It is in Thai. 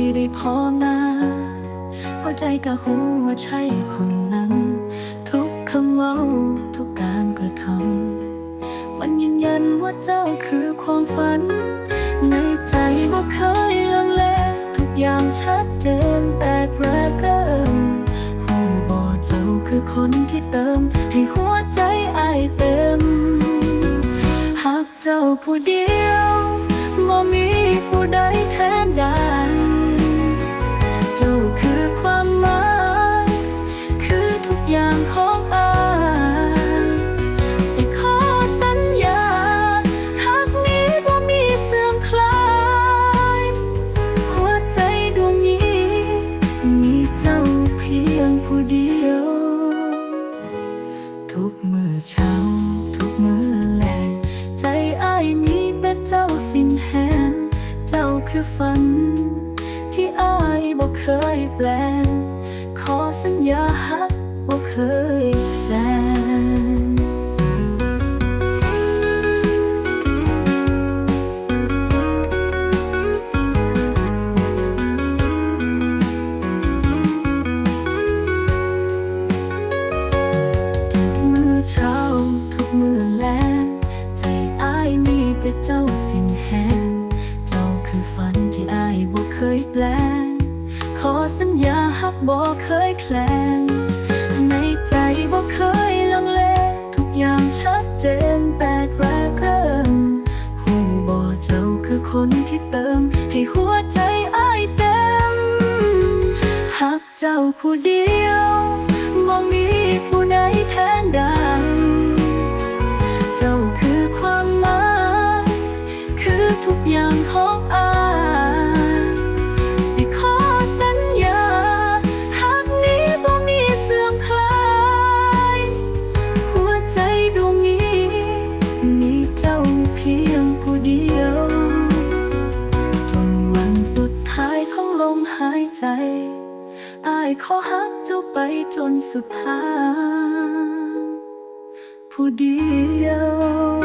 ที่ได้พอมาหัวใจก็หูว่าใช่คนนั้น ทุกคำเว้าทุกการกระทำมันยืนยันว่าเจ้าคือความฝัน ในใจบ่เคยลังเลทุกอย่างชัดเจนแต่แรกเริ่มหูบ่เจ้าคือคนที่เติม ให้หัวใจอายเต็ม หากเจ้าผู้เดียวบ่มีผู้ใดแทนได้ กมือเช้า ทุกมือแลงใจอ้ายมีแต่เจ้าสิ้นแหงเจ้าคือฝัน ที่อ้ายบอกเคยแปลง ขอสัญญาฮักบอกเคยแปลง สัญญาฮักบ่เคยแคลงในใจบ่เคยลังเล ทุกอย่างชัดเจนแต่แรกเริ่มหูบ่เจ้าคือคนที่เติม ให้หัวใจอ้ายเต็มหักเจ้าผู้เดียวบ่มีผู้ใดแทนได้เจ้าคือความหมาย คือทุกอย่างของอาย ลมหายใจ อายขอฮักเจ้าไปจนสุดทางผู้เดียว